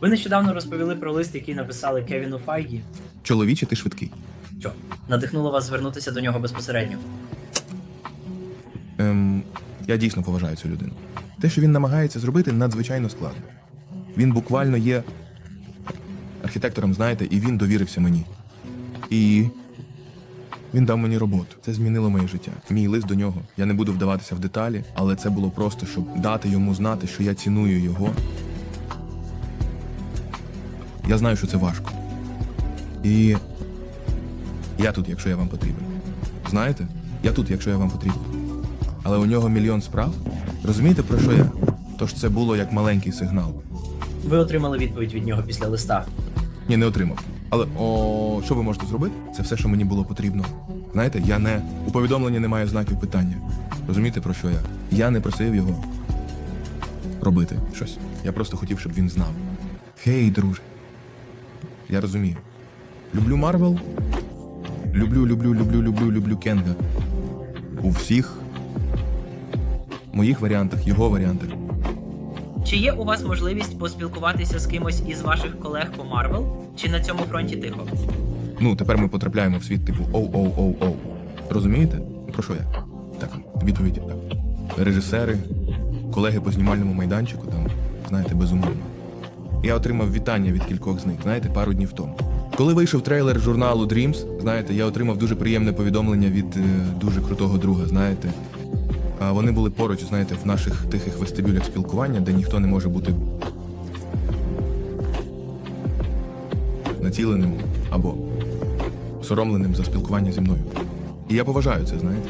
Ви нещодавно розповіли про лист, який написали Кевіну Файгі. Чоловіче, ти швидкий. Що надихнуло вас звернутися до нього безпосередньо? Ем, я дійсно поважаю цю людину. Те, що він намагається зробити, надзвичайно складно. Він буквально є архітектором, знаєте, і він довірився мені. І він дав мені роботу. Це змінило моє життя. Мій лист до нього. Я не буду вдаватися в деталі, але це було просто, щоб дати йому знати, що я ціную його. Я знаю, що це важко. І я тут, якщо я вам потрібен. Знаєте, я тут, якщо я вам потрібен. Але у нього мільйон справ. Розумієте, про що я? Тож це було як маленький сигнал. Ви отримали відповідь від нього після листа. Ні, не отримав. Але о, що ви можете зробити? Це все, що мені було потрібно. Знаєте, я не у повідомленні немає знаків питання. Розумієте, про що я? Я не просив його робити щось. Я просто хотів, щоб він знав. Гей, друже. Я розумію. Люблю Марвел. Люблю, люблю, люблю, люблю, люблю Кенга. У всіх моїх варіантах, його варіантах. Чи є у вас можливість поспілкуватися з кимось із ваших колег по Марвел? Чи на цьому фронті тихо? Ну, тепер ми потрапляємо в світ типу оу-оу-оу-оу. Розумієте? Про що я? Так, відповідь так. Режисери, колеги по знімальному майданчику, там, знаєте, безумовно. Я отримав вітання від кількох з них, знаєте, пару днів тому. Коли вийшов трейлер журналу Dreams, знаєте, я отримав дуже приємне повідомлення від е, дуже крутого друга, знаєте. А вони були поруч, знаєте, в наших тихих вестибюлях спілкування, де ніхто не може бути націленим або соромленим за спілкування зі мною. І я поважаю це, знаєте.